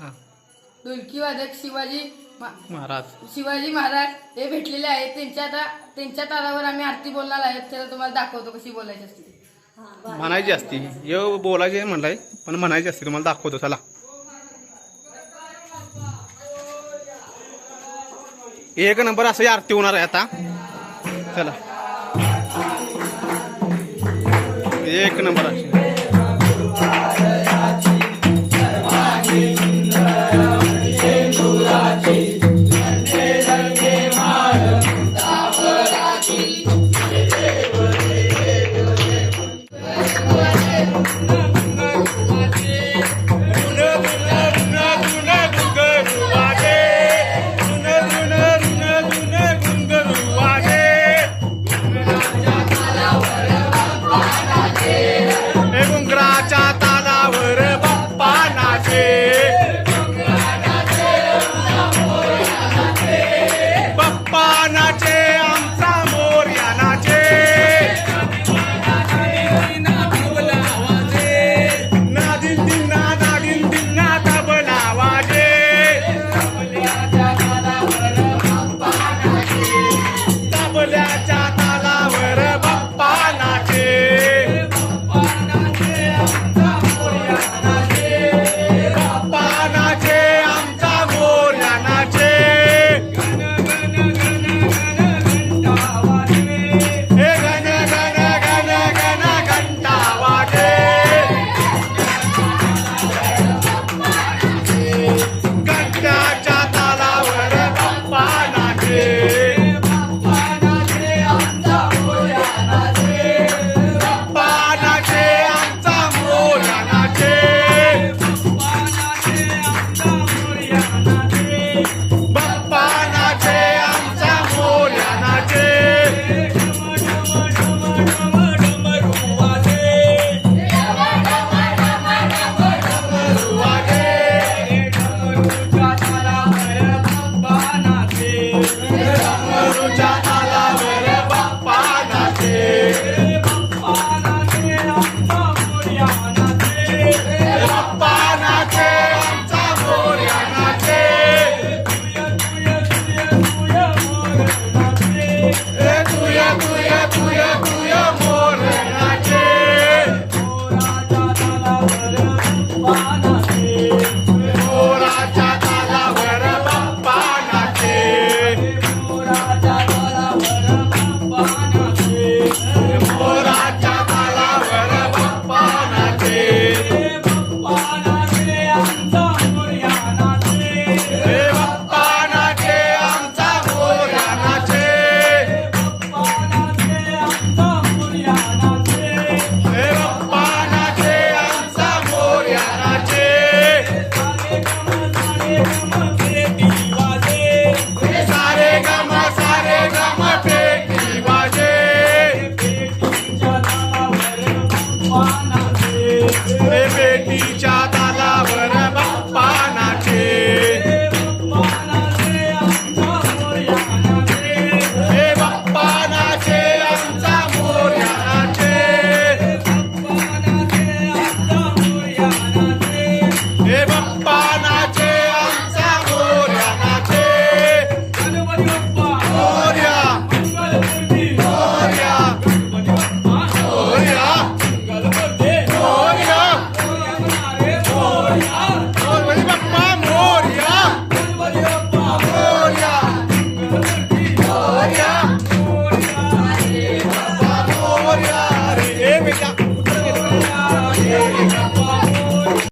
हा. ढोलकी वादक शिवाजी महाराज. शिवाजी महाराज हे भेटलेले आहेत. त्यांच्या आता त्यांच्या तारावर आम्ही आरती बोलणार आहेत. त्याला तुम्हाला दाखवतो कशी बोलायची असते. म्हणायची असती. ये बोलायचे म्हणलाय पण म्हणायची असते. तुम्हाला दाखवतो चला. एक नंबर असं आरती होणार आहे आता. चला. एक नंबर अशी. ए बेटीच्या